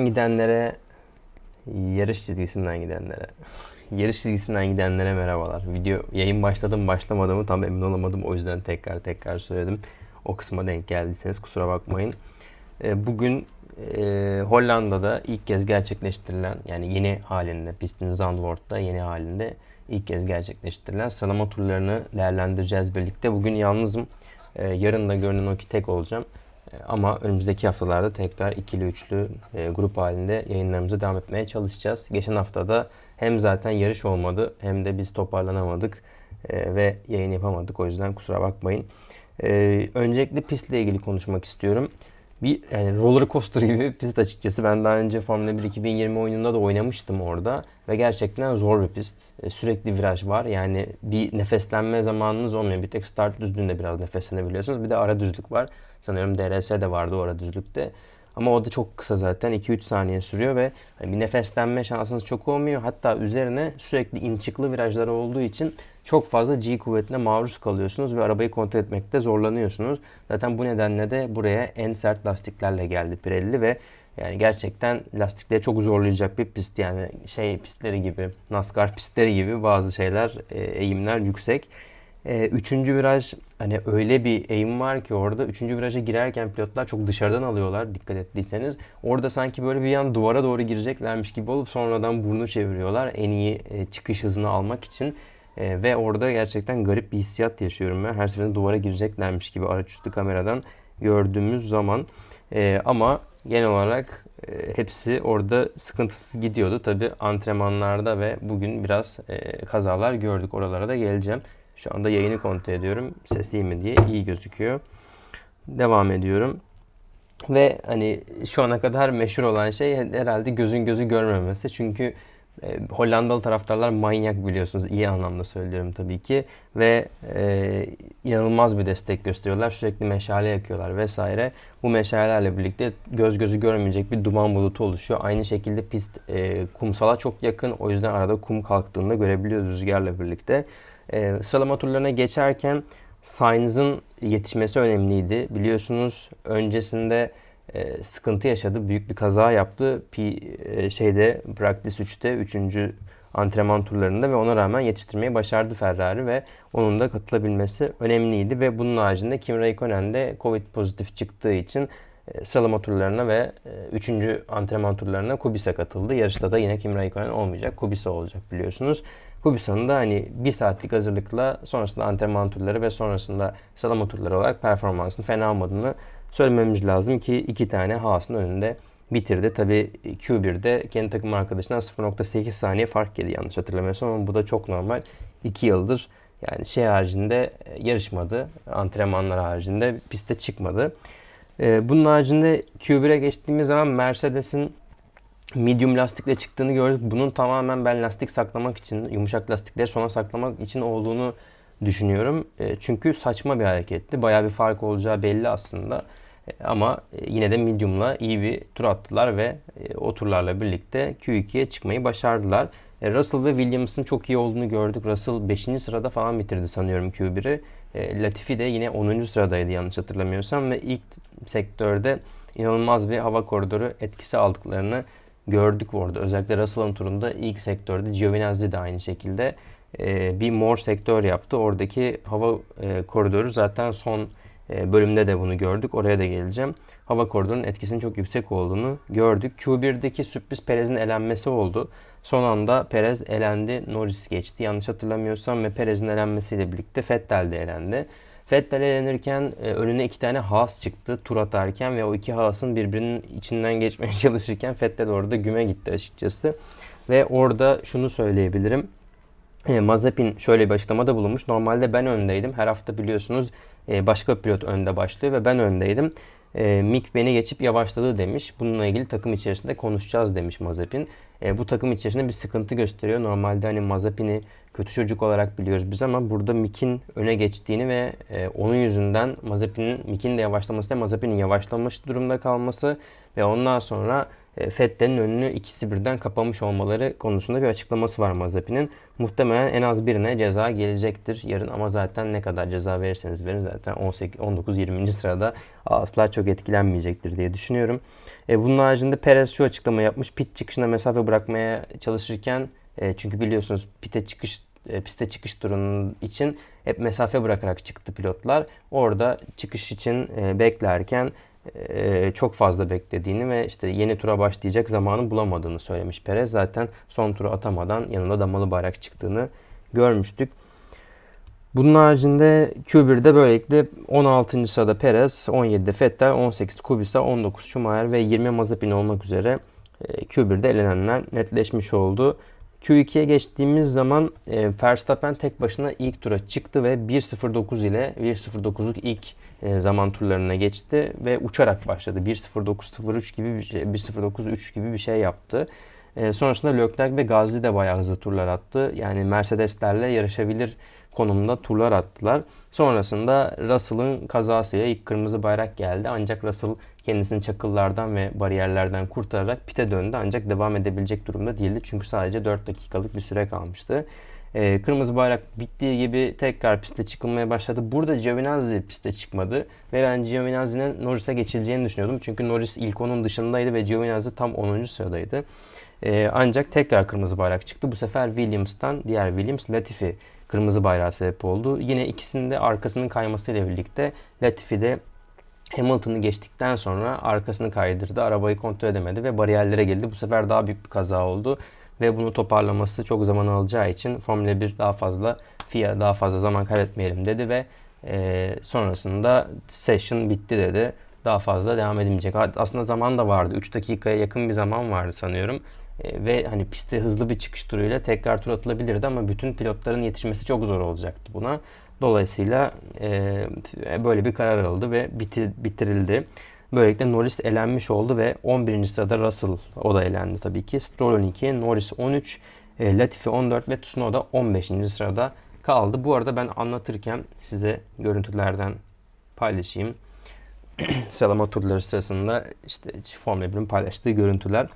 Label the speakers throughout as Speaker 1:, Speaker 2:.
Speaker 1: gidenlere, yarış çizgisinden gidenlere, yarış çizgisinden gidenlere merhabalar. Video yayın başladı mı mı tam emin olamadım. O yüzden tekrar tekrar söyledim. O kısma denk geldiyseniz kusura bakmayın. E, Bugün e, Hollanda'da ilk kez gerçekleştirilen yani yeni halinde pistin Zandvoort'ta yeni halinde ilk kez gerçekleştirilen sıralama turlarını değerlendireceğiz birlikte. Bugün yalnızım. E, yarın da görünen o ki tek olacağım. Ama önümüzdeki haftalarda tekrar ikili üçlü e, grup halinde yayınlarımıza devam etmeye çalışacağız. Geçen haftada hem zaten yarış olmadı hem de biz toparlanamadık e, ve yayın yapamadık. O yüzden kusura bakmayın. E, öncelikle pistle ilgili konuşmak istiyorum. Bir yani roller coaster gibi bir pist açıkçası. Ben daha önce Formula 1 2020 oyununda da oynamıştım orada ve gerçekten zor bir pist. E, Sürekli viraj var. Yani bir nefeslenme zamanınız olmuyor. Bir tek start düzlüğünde biraz nefeslenebiliyorsunuz. Bir de ara düzlük var. Sanıyorum DRS de vardı o ara düzlükte. Ama o da çok kısa zaten 2-3 saniye sürüyor ve hani bir nefeslenme şansınız çok olmuyor. Hatta üzerine sürekli in çıklı virajlar olduğu için çok fazla G kuvvetine maruz kalıyorsunuz ve arabayı kontrol etmekte zorlanıyorsunuz. Zaten bu nedenle de buraya en sert lastiklerle geldi Pirelli ve yani gerçekten lastikleri çok zorlayacak bir pist yani şey pistleri gibi NASCAR pistleri gibi bazı şeyler e, eğimler yüksek. E, üçüncü viraj hani öyle bir eğim var ki orada üçüncü viraja girerken pilotlar çok dışarıdan alıyorlar dikkat ettiyseniz. Orada sanki böyle bir yan duvara doğru gireceklermiş gibi olup sonradan burnu çeviriyorlar en iyi e, çıkış hızını almak için. E, ve orada gerçekten garip bir hissiyat yaşıyorum ben. Her seferinde duvara gireceklermiş gibi araç üstü kameradan gördüğümüz zaman. E, ama genel olarak e, hepsi orada sıkıntısız gidiyordu. Tabi antrenmanlarda ve bugün biraz e, kazalar gördük. Oralara da geleceğim. Şu anda yayını kontrol ediyorum. Ses iyi mi diye iyi gözüküyor. Devam ediyorum. Ve hani şu ana kadar meşhur olan şey herhalde gözün gözü görmemesi. Çünkü e, Hollandalı taraftarlar manyak biliyorsunuz. iyi anlamda söylüyorum tabii ki. Ve e, inanılmaz bir destek gösteriyorlar. Sürekli meşale yakıyorlar vesaire. Bu meşalelerle birlikte göz gözü görmeyecek bir duman bulutu oluşuyor. Aynı şekilde pist e, kumsala çok yakın. O yüzden arada kum kalktığında görebiliyoruz rüzgarla birlikte. E, sıralama turlarına geçerken Sainz'ın yetişmesi önemliydi. Biliyorsunuz öncesinde e, sıkıntı yaşadı. Büyük bir kaza yaptı. P, e, şeyde Practice 3'te 3. antrenman turlarında ve ona rağmen yetiştirmeyi başardı Ferrari ve onun da katılabilmesi önemliydi ve bunun haricinde Kimi Raikkonen de Covid pozitif çıktığı için e, sıralama turlarına ve 3. antrenman turlarına Kubis'e katıldı. Yarışta da yine Kimi Raikkonen olmayacak. Kubica olacak biliyorsunuz. Kubica'nın da hani bir saatlik hazırlıkla sonrasında antrenman turları ve sonrasında sıralama turları olarak performansını fena olmadığını söylememiz lazım ki iki tane Haas'ın önünde bitirdi. Tabi Q1'de kendi takım arkadaşından 0.8 saniye fark yedi yanlış hatırlamıyorsam ama bu da çok normal. 2 yıldır yani şey haricinde yarışmadı. Antrenmanlar haricinde piste çıkmadı. Ee, bunun haricinde Q1'e geçtiğimiz zaman Mercedes'in medium lastikle çıktığını gördük. Bunun tamamen ben lastik saklamak için, yumuşak lastikleri sona saklamak için olduğunu düşünüyorum. E, çünkü saçma bir hareketti. Bayağı bir fark olacağı belli aslında. Ama e, yine de medium'la iyi bir tur attılar ve e, o turlarla birlikte Q2'ye çıkmayı başardılar. E, Russell ve Williams'ın çok iyi olduğunu gördük. Russell 5. sırada falan bitirdi sanıyorum Q1'i. E, Latifi de yine 10. sıradaydı yanlış hatırlamıyorsam ve ilk sektörde inanılmaz bir hava koridoru etkisi aldıklarını gördük orada. Özellikle Russell'ın turunda ilk sektörde Giovinazzi de aynı şekilde bir mor sektör yaptı. Oradaki hava koridoru zaten son bölümde de bunu gördük. Oraya da geleceğim. Hava koridorunun etkisinin çok yüksek olduğunu gördük. Q1'deki sürpriz Perez'in elenmesi oldu. Son anda Perez elendi. Norris geçti. Yanlış hatırlamıyorsam ve Perez'in elenmesiyle birlikte Vettel de elendi. Vettel elenirken e, önüne iki tane Haas çıktı tur atarken ve o iki Haas'ın birbirinin içinden geçmeye çalışırken Vettel orada güme gitti açıkçası. Ve orada şunu söyleyebilirim. E, Mazepin şöyle bir açıklamada bulunmuş. Normalde ben öndeydim. Her hafta biliyorsunuz e, başka pilot önde başlıyor ve ben öndeydim. E, Mick beni geçip yavaşladı demiş. Bununla ilgili takım içerisinde konuşacağız demiş Mazepin. E, bu takım içerisinde bir sıkıntı gösteriyor. Normalde hani Mazepin'i kötü çocuk olarak biliyoruz biz ama burada Mick'in öne geçtiğini ve e, onun yüzünden Mazepin'in Mick'in de yavaşlaması da Mazepin'in yavaşlamış durumda kalması ve ondan sonra e, Fettel'in önünü ikisi birden kapamış olmaları konusunda bir açıklaması var Mazepin'in. Muhtemelen en az birine ceza gelecektir yarın ama zaten ne kadar ceza verirseniz verin zaten 18, 19, 20. sırada asla çok etkilenmeyecektir diye düşünüyorum. E, bunun haricinde Perez şu açıklama yapmış. Pit çıkışına mesafe bırakmaya çalışırken e, çünkü biliyorsunuz pite çıkış e, piste çıkış turunun için hep mesafe bırakarak çıktı pilotlar. Orada çıkış için e, beklerken çok fazla beklediğini ve işte yeni tura başlayacak zamanı bulamadığını söylemiş Perez. Zaten son turu atamadan yanında damalı bayrak çıktığını görmüştük. Bunun haricinde Q1'de böylelikle 16. sırada Perez, 17'de Vettel, 18 Kubica, 19 Schumacher ve 20 Mazepin olmak üzere e, Q1'de elenenler netleşmiş oldu. Q2'ye geçtiğimiz zaman e, Verstappen tek başına ilk tura çıktı ve 1.09 ile 1.09'luk ilk e, zaman turlarına geçti ve uçarak başladı. 1.09.03 gibi bir şey, 1.09.3 gibi bir şey yaptı. E, sonrasında Leclerc ve Gasly de bayağı hızlı turlar attı. Yani Mercedeslerle yarışabilir konumda turlar attılar. Sonrasında Russell'ın kazasıyla ilk kırmızı bayrak geldi. Ancak Russell kendisini çakıllardan ve bariyerlerden kurtararak pite döndü. Ancak devam edebilecek durumda değildi. Çünkü sadece 4 dakikalık bir süre kalmıştı. Ee, kırmızı bayrak bittiği gibi tekrar piste çıkılmaya başladı. Burada Giovinazzi piste çıkmadı. Ve ben Giovinazzi'nin Norris'e geçileceğini düşünüyordum. Çünkü Norris ilk onun dışındaydı ve Giovinazzi tam 10. sıradaydı. Ee, ancak tekrar kırmızı bayrak çıktı. Bu sefer Williams'tan diğer Williams Latifi kırmızı bayrağı sebep oldu. Yine ikisinin de arkasının kaymasıyla birlikte Latifi de Hamilton'ı geçtikten sonra arkasını kaydırdı. Arabayı kontrol edemedi ve bariyerlere geldi. Bu sefer daha büyük bir kaza oldu. Ve bunu toparlaması çok zaman alacağı için Formula 1 daha fazla FIA daha fazla zaman kaybetmeyelim dedi ve e, sonrasında session bitti dedi. Daha fazla devam edilmeyecek. Aslında zaman da vardı. 3 dakikaya yakın bir zaman vardı sanıyorum. E, ve hani piste hızlı bir çıkış turuyla tekrar tur atılabilirdi ama bütün pilotların yetişmesi çok zor olacaktı buna. Dolayısıyla e, böyle bir karar alındı ve bitir, bitirildi. Böylelikle Norris elenmiş oldu ve 11. sırada Russell o da elendi tabii ki. Stroll 12, Norris 13, e, Latifi 14 ve Tsunoda 15. sırada kaldı. Bu arada ben anlatırken size görüntülerden paylaşayım. Sıralama turları sırasında işte Formula 1'in paylaştığı görüntüler.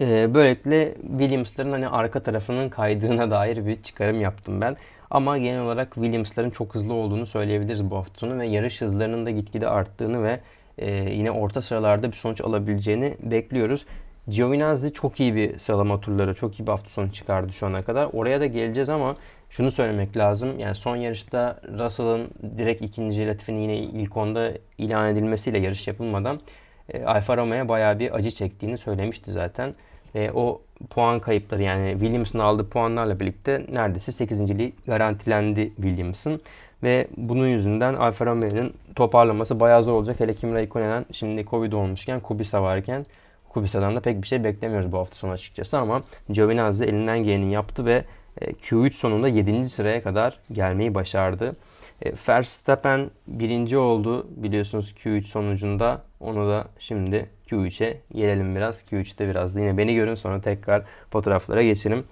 Speaker 1: E, böylelikle Williams'ların hani arka tarafının kaydığına dair bir çıkarım yaptım ben. Ama genel olarak Williams'ların çok hızlı olduğunu söyleyebiliriz bu hafta sonu ve yarış hızlarının da gitgide arttığını ve e, yine orta sıralarda bir sonuç alabileceğini bekliyoruz. Giovinazzi çok iyi bir sıralama turları, çok iyi bir hafta sonu çıkardı şu ana kadar. Oraya da geleceğiz ama şunu söylemek lazım. Yani son yarışta Russell'ın direkt ikinci Latifi'nin yine ilk onda ilan edilmesiyle yarış yapılmadan e, Alfa Romeo'ya bayağı bir acı çektiğini söylemişti zaten. E, o puan kayıpları yani Williams'ın aldığı puanlarla birlikte neredeyse 8.liği garantilendi Williams'ın. Ve bunun yüzünden Alfa Romeo'nun toparlaması bayağı zor olacak. Hele Kimi Raikkonen'en şimdi Covid olmuşken, Kubica varken Kubica'dan da pek bir şey beklemiyoruz bu hafta sonu açıkçası ama Giovinazzi elinden geleni yaptı ve e, Q3 sonunda 7. sıraya kadar gelmeyi başardı. E, Verstappen birinci oldu biliyorsunuz Q3 sonucunda. Onu da şimdi Q3'e gelelim biraz. Q3'te biraz yine beni görün sonra tekrar fotoğraflara geçelim.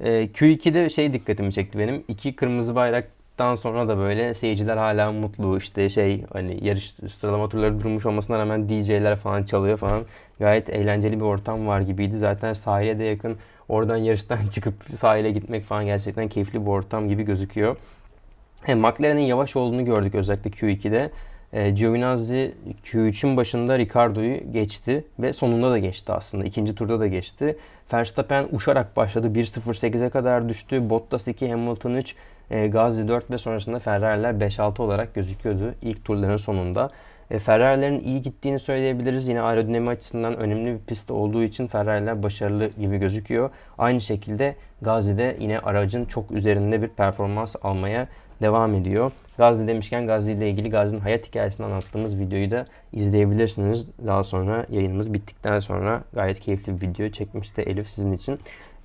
Speaker 1: E, Q2'de şey dikkatimi çekti benim. İki kırmızı bayraktan sonra da böyle seyirciler hala mutlu. İşte şey hani yarış sıralama turları durmuş olmasına rağmen DJ'ler falan çalıyor falan. Gayet eğlenceli bir ortam var gibiydi. Zaten sahile de yakın. Oradan yarıştan çıkıp sahile gitmek falan gerçekten keyifli bir ortam gibi gözüküyor. Hem McLaren'in yavaş olduğunu gördük özellikle Q2'de. E, Giovinazzi Q3'ün başında Ricardo'yu geçti ve sonunda da geçti aslında. İkinci turda da geçti. Verstappen uçarak başladı. 1.08'e kadar düştü. Bottas 2, Hamilton 3, e, Gazli 4 ve sonrasında Ferrari'ler 5-6 olarak gözüküyordu ilk turların sonunda. E, Ferrari'lerin iyi gittiğini söyleyebiliriz. Yine aerodinami açısından önemli bir pist olduğu için Ferrari'ler başarılı gibi gözüküyor. Aynı şekilde Gazi'de yine aracın çok üzerinde bir performans almaya devam ediyor. Gazi demişken Gazi ile ilgili Gazi'nin hayat hikayesini anlattığımız videoyu da izleyebilirsiniz. Daha sonra yayınımız bittikten sonra gayet keyifli bir video çekmişti Elif sizin için.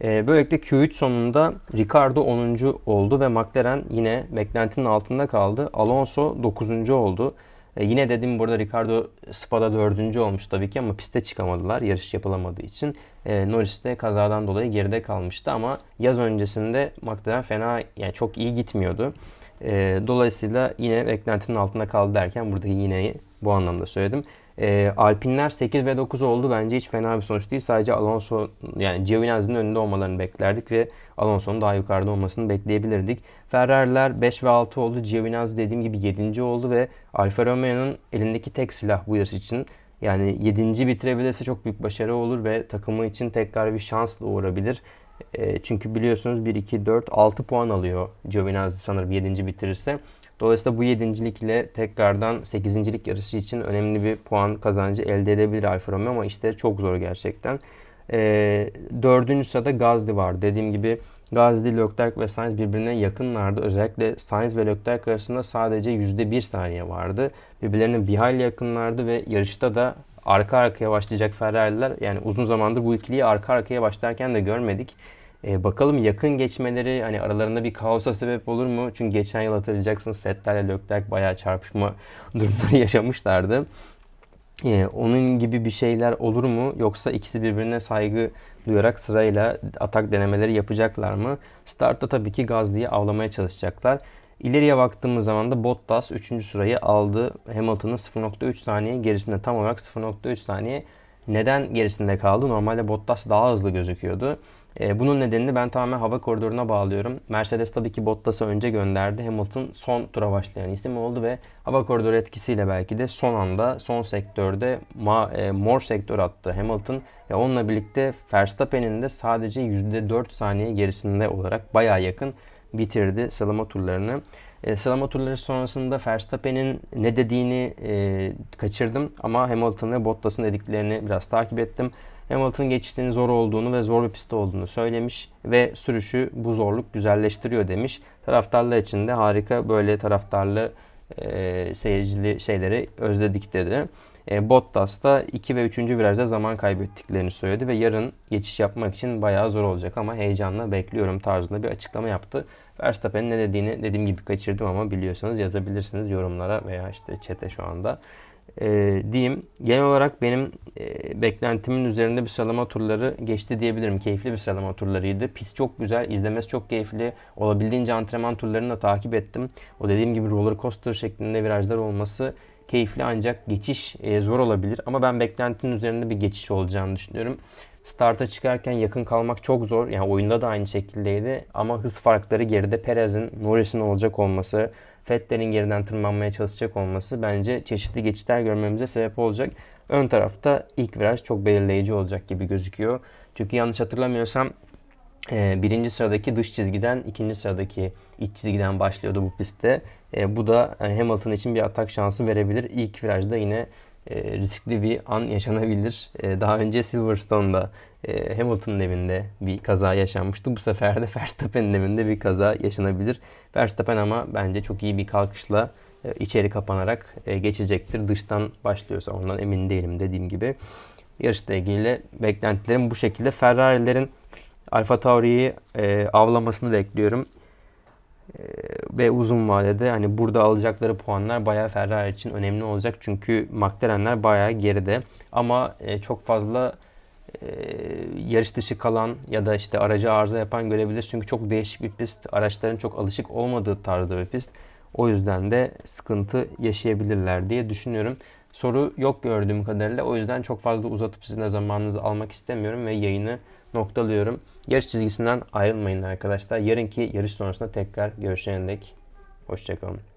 Speaker 1: Ee, böylelikle Q3 sonunda Ricardo 10. oldu ve McLaren yine beklentinin altında kaldı. Alonso 9. oldu. Ee, yine dedim burada Ricardo Spa'da 4. olmuş tabii ki ama piste çıkamadılar yarış yapılamadığı için. Ee, Norris de kazadan dolayı geride kalmıştı ama yaz öncesinde McLaren fena yani çok iyi gitmiyordu. E, dolayısıyla yine beklentinin altında kaldı derken buradaki yineyi bu anlamda söyledim. E, Alpinler 8 ve 9 oldu. Bence hiç fena bir sonuç değil. Sadece Alonso yani Giovinazzi'nin önünde olmalarını beklerdik ve Alonso'nun daha yukarıda olmasını bekleyebilirdik. Ferrari'ler 5 ve 6 oldu. Giovinazzi dediğim gibi 7. oldu ve Alfa Romeo'nun elindeki tek silah bu yarış için. Yani 7. bitirebilirse çok büyük başarı olur ve takımı için tekrar bir şansla uğrabilir. E, çünkü biliyorsunuz 1, 2, 4, 6 puan alıyor Giovinazzi sanırım 7. bitirirse. Dolayısıyla bu yedincilikle tekrardan 8. yarışı için önemli bir puan kazancı elde edebilir Alfa Romeo ama işte çok zor gerçekten. E, dördüncü sırada Gazli var. Dediğim gibi Gazli, Leclerc ve Sainz birbirine yakınlardı. Özellikle Sainz ve Leclerc arasında sadece %1 saniye vardı. Birbirlerine bir hayli yakınlardı ve yarışta da arka arkaya başlayacak Ferrari'ler yani uzun zamandır bu ikiliyi arka arkaya başlarken de görmedik. Ee, bakalım yakın geçmeleri hani aralarında bir kaosa sebep olur mu? Çünkü geçen yıl hatırlayacaksınız Vettel ile Leclerc bayağı çarpışma durumları yaşamışlardı. Ee, onun gibi bir şeyler olur mu? Yoksa ikisi birbirine saygı duyarak sırayla atak denemeleri yapacaklar mı? Startta tabii ki Gazli'yi avlamaya çalışacaklar. İleriye baktığımız zaman da Bottas 3. sırayı aldı. Hamilton'ın 0.3 saniye gerisinde tam olarak 0.3 saniye neden gerisinde kaldı? Normalde Bottas daha hızlı gözüküyordu. E, bunun nedenini ben tamamen hava koridoruna bağlıyorum. Mercedes tabii ki Bottas'ı önce gönderdi. Hamilton son tura başlayan isim oldu ve hava koridoru etkisiyle belki de son anda son sektörde ma, e, mor sektör attı Hamilton. Ve onunla birlikte Verstappen'in de sadece %4 saniye gerisinde olarak bayağı yakın bitirdi sıralama turlarını. E, sıralama turları sonrasında Verstappen'in ne dediğini e, kaçırdım ama Hamilton ve Bottas'ın dediklerini biraz takip ettim. Hamilton geçişlerinin zor olduğunu ve zor bir pist olduğunu söylemiş ve sürüşü bu zorluk güzelleştiriyor demiş. Taraftarlar için de harika böyle taraftarlı e, seyircili şeyleri özledik dedi. E, Bottas da 2 ve 3. virajda zaman kaybettiklerini söyledi ve yarın geçiş yapmak için bayağı zor olacak ama heyecanla bekliyorum tarzında bir açıklama yaptı. Verstappen'in ne dediğini dediğim gibi kaçırdım ama biliyorsanız yazabilirsiniz yorumlara veya işte chat'e şu anda e, diyeyim. Genel olarak benim e, beklentimin üzerinde bir sıralama turları geçti diyebilirim. Keyifli bir sıralama turlarıydı. Pist çok güzel, izlemesi çok keyifli. Olabildiğince antrenman turlarını da takip ettim. O dediğim gibi roller coaster şeklinde virajlar olması keyifli ancak geçiş e, zor olabilir. Ama ben beklentinin üzerinde bir geçiş olacağını düşünüyorum. Starta çıkarken yakın kalmak çok zor. Yani oyunda da aynı şekildeydi. Ama hız farkları geride Perez'in, Norris'in olacak olması, Vettel'in geriden tırmanmaya çalışacak olması bence çeşitli geçişler görmemize sebep olacak. Ön tarafta ilk viraj çok belirleyici olacak gibi gözüküyor. Çünkü yanlış hatırlamıyorsam e, birinci sıradaki dış çizgiden ikinci sıradaki iç çizgiden başlıyordu bu pistte. E, bu da yani Hamilton için bir atak şansı verebilir. İlk virajda yine e, riskli bir an yaşanabilir. E, daha önce Silverstone'da e, Hamilton'ın evinde bir kaza yaşanmıştı. Bu sefer de Verstappen'in evinde bir kaza yaşanabilir. Verstappen ama bence çok iyi bir kalkışla e, içeri kapanarak e, geçecektir. Dıştan başlıyorsa ondan emin değilim dediğim gibi. Yarışla ilgili beklentilerim bu şekilde. Ferrari'lerin Alfa Tauri'yi e, avlamasını bekliyorum. E, ve uzun vadede hani burada alacakları puanlar bayağı Ferrari için önemli olacak. Çünkü McLaren'ler bayağı geride. Ama e, çok fazla e, yarış dışı kalan ya da işte aracı arıza yapan görebilir. Çünkü çok değişik bir pist. Araçların çok alışık olmadığı tarzda bir pist. O yüzden de sıkıntı yaşayabilirler diye düşünüyorum. Soru yok gördüğüm kadarıyla. O yüzden çok fazla uzatıp sizin de zamanınızı almak istemiyorum ve yayını noktalıyorum. Yarış çizgisinden ayrılmayın arkadaşlar. Yarınki yarış sonrasında tekrar görüşene dek. Hoşçakalın.